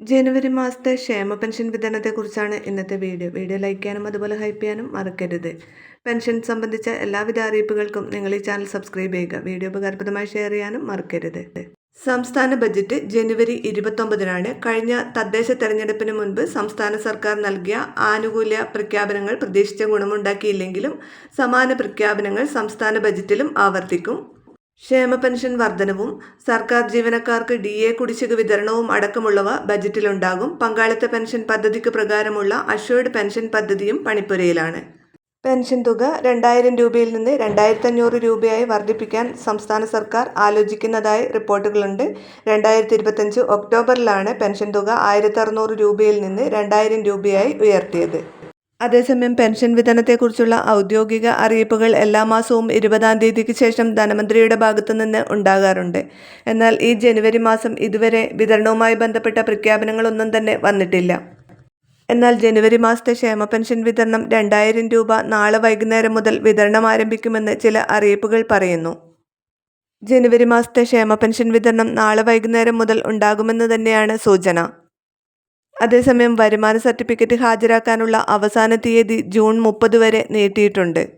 ജനുവരി മാസത്തെ ക്ഷേമ പെൻഷൻ വിതരണത്തെക്കുറിച്ചാണ് ഇന്നത്തെ വീഡിയോ. വീഡിയോ ലൈക്ക് ചെയ്യാനും അതുപോലെ ഹൈപ്പ് ചെയ്യാനും മറക്കരുത്. പെൻഷൻ സംബന്ധിച്ച എല്ലാവിധ അറിയിപ്പുകൾക്കും നിങ്ങൾ ഈ ചാനൽ സബ്സ്ക്രൈബ് ചെയ്യുക. വീഡിയോ ഉപകാരപ്രദമായി ഷെയർ ചെയ്യാനും മറക്കരുത്. സംസ്ഥാന ബജറ്റ് ജനുവരി ഇരുപത്തൊമ്പതിനാണ്. കഴിഞ്ഞ തദ്ദേശ തെരഞ്ഞെടുപ്പിന് മുൻപ് സംസ്ഥാന സർക്കാർ നൽകിയ ആനുകൂല്യ പ്രഖ്യാപനങ്ങൾ പ്രതീക്ഷിച്ച ഗുണമുണ്ടാക്കിയില്ലെങ്കിലും സമാന പ്രഖ്യാപനങ്ങൾ സംസ്ഥാന ബജറ്റിലും ആവർത്തിക്കും. ക്ഷേമ പെൻഷൻ വർധനവും സർക്കാർ ജീവനക്കാർക്ക് ഡി എ കുടിശ്ശിക വിതരണവും അടക്കമുള്ളവ ബജറ്റിലുണ്ടാകും. പങ്കാളിത്ത പെൻഷൻ പദ്ധതിക്ക് പ്രകാരമുള്ള അഷ്വേർഡ് പെൻഷൻ പദ്ധതിയും പണിപ്പുരയിലാണ്. പെൻഷൻ തുക രണ്ടായിരം രൂപയിൽ നിന്ന് രണ്ടായിരത്തി അഞ്ഞൂറ് രൂപയായി വർദ്ധിപ്പിക്കാൻ സംസ്ഥാന സർക്കാർ ആലോചിക്കുന്നതായി റിപ്പോർട്ടുകളുണ്ട്. രണ്ടായിരത്തി ഇരുപത്തഞ്ച് ഒക്ടോബറിലാണ് പെൻഷൻ തുക ആയിരത്തി രൂപയിൽ നിന്ന് രണ്ടായിരം രൂപയായി ഉയർത്തിയത്. അതേസമയം പെൻഷൻ വിതരണത്തെക്കുറിച്ചുള്ള ഔദ്യോഗിക അറിയിപ്പുകൾ എല്ലാ മാസവും ഇരുപതാം തീയതിക്ക് ശേഷം ധനമന്ത്രിയുടെ ഭാഗത്തു നിന്ന് ഉണ്ടാകാറുണ്ട്. എന്നാൽ ഈ ജനുവരി മാസം ഇതുവരെ വിതരണവുമായി ബന്ധപ്പെട്ട പ്രഖ്യാപനങ്ങളൊന്നും തന്നെ വന്നിട്ടില്ല. എന്നാൽ ജനുവരി മാസത്തെ ക്ഷേമ പെൻഷൻ വിതരണം രണ്ടായിരം രൂപ നാളെ വൈകുന്നേരം മുതൽ വിതരണം ആരംഭിക്കുമെന്ന് ചില അറിയിപ്പുകൾ പറയുന്നു. ജനുവരി മാസത്തെ ക്ഷേമ പെൻഷൻ വിതരണം നാളെ വൈകുന്നേരം മുതൽ ഉണ്ടാകുമെന്ന് തന്നെയാണ് സൂചന. അതേസമയം വരുമാന സർട്ടിഫിക്കറ്റ് ഹാജരാക്കാനുള്ള അവസാന തീയതി ജൂൺ മുപ്പത് വരെ നീട്ടിയിട്ടുണ്ട്.